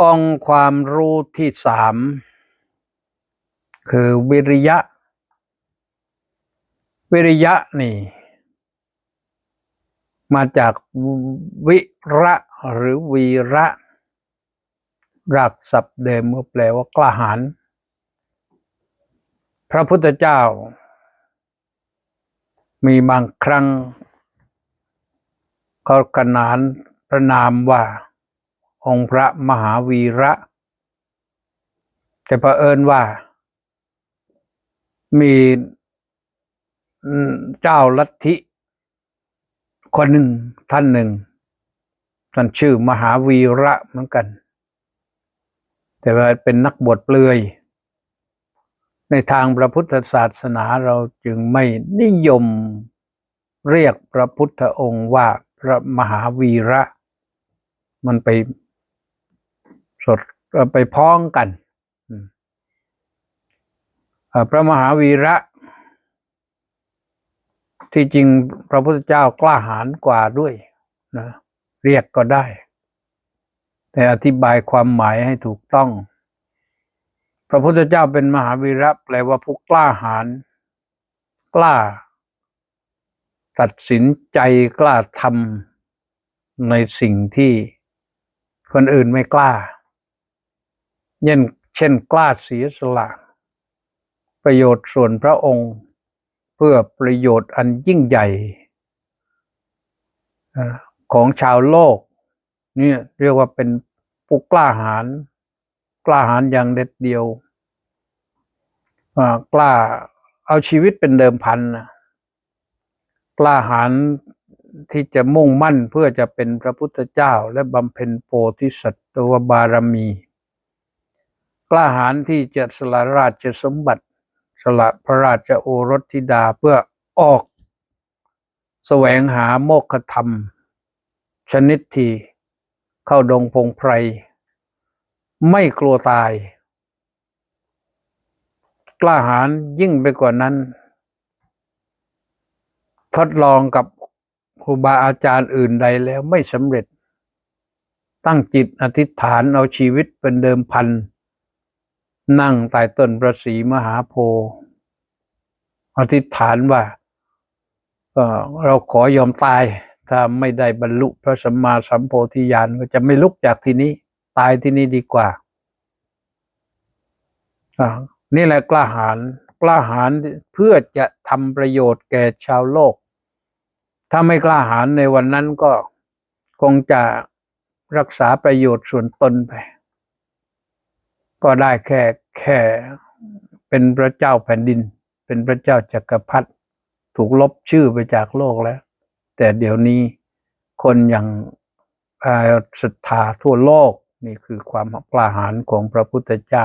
องความรู้ที่สามคือวิริยะ วิริยะนี่ มาจากวิระหรือวีระรากศัพท์เดิมก็แปลว่ากล้าหาญพระพุทธเจ้า มีบางครั้งเขาขนานพระนามว่า องค์พระมหาวีระ แต่เผอิญว่า มีเจ้าลัทธิคนหนึ่งท่านหนึ่งท่านชื่อมหาวีระเหมือนกัน แต่ว่าเป็นนักบวชเปลือย ในทางพระพุทธศาสนาเราจึงไม่นิยมเรียกพระพุทธองค์ว่าพระมหาวีระ มันไป สดเอ่อไปพ้องกันพระมหาวีระ ที่จริงพระพุทธเจ้ากล้าหาญกว่าด้วยนะเรียกก็ได้ แต่อธิบายความหมายให้ถูกต้อง พระพุทธเจ้าเป็นมหาวีระแปลว่าผู้กล้าหาญกล้า ตัดสินใจกล้าทำในสิ่งที่คนอื่นไม่กล้า เช่นเช่นกล้าเสียสละประโยชน์ส่วนพระองค์เพื่อประโยชน์อันยิ่งใหญ่ของชาวโลกนี่เรียกว่าเป็นผู้กล้าหาญกล้าหาญอย่างเด็ดเดียวกล้าเอาชีวิตเป็นเดิมพันนะกล้าหาญที่จะมุ่งมั่นเพื่อจะเป็นพระพุทธเจ้า และบำเพ็ญโพธิสัตวบารมี กล้าหาญที่จะสละราชสมบัติ สละพระราชโอรสธิดาเพื่อออก แสวงหาโมกขธรรม ชนิดที่เข้าดงพงไพร ไม่กลัวตาย กล้าหาญยิ่งไปกว่านั้น ทดลองกับครูบาอาจารย์อื่นใดแล้วไม่สำเร็จ ตั้งจิตอธิษฐานเอาชีวิตเป็นเดิมพัน นั่งใต้ต้นประสีมหาโพธิ์อธิษฐานว่าเราขอยอมตายถ้าไม่ได้บรรลุพระสัมมาสัมโพธิญาณก็จะไม่ลุกจากที่นี้ ตายที่นี่ดีกว่าอ่านี่แหละกล้าหาญกล้าหาญเพื่อจะทำประโยชน์แก่ชาวโลก ถ้าไม่กล้าหาญในวันนั้นก็คงจะรักษาประโยชน์ส่วนตนไป ก็ได้แค่แค่เป็นพระเจ้าแผ่นดิน เป็นพระเจ้าจักรพรรดิถูกลบชื่อไปจากโลกแล้ว แต่เดี๋ยวนี้คนอย่างศรัทธาทั่วโลกนี่คือความกล้าหาญของพระพุทธเจ้า